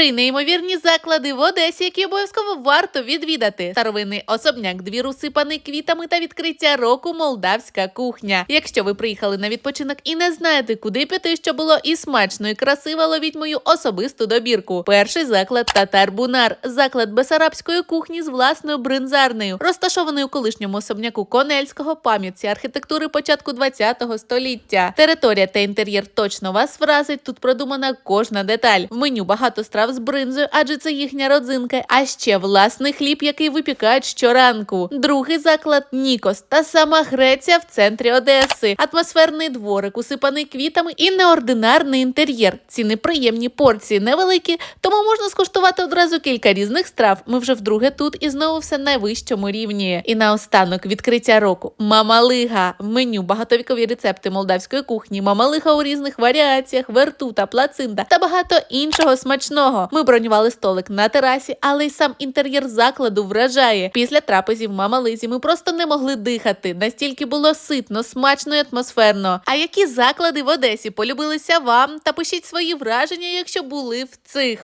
Три неймовірні заклади в Одесі, які обов'язково варто відвідати. Старовинний особняк, двір усипаний квітами та відкриття року молдавська кухня. Якщо ви приїхали на відпочинок і не знаєте, куди піти, що було і смачно, і красиво, ловіть мою особисту добірку. Перший заклад Татар Бунар, заклад бесарабської кухні з власною бринзарнею, розташований у колишньому особняку Конельського, пам'ятці архітектури початку 20-го століття. Територія та інтер'єр точно вас вразить. Тут продумана кожна деталь. В меню багато страв з бринзою, адже це їхня родзинка. А ще власний хліб, який випікають щоранку. Другий заклад Нікос, та сама Греція в центрі Одеси. Атмосферний дворик, усипаний квітами і неординарний інтер'єр. Ціни приємні, порції невеликі, тому можна скуштувати одразу кілька різних страв. Ми вже вдруге тут і знову все на вищому рівні. І наостанок відкриття року. Мамалига. В меню багатовікові рецепти молдавської кухні, мамалига у різних варіаціях, вертута, плацинта та багато іншого смачного. Ми бронювали столик на терасі, але й сам інтер'єр закладу вражає. Після трапезів мама мамализі ми просто не могли дихати. Настільки було ситно, смачно і атмосферно. А які заклади в Одесі полюбилися вам? Та пишіть свої враження, якщо були в цих.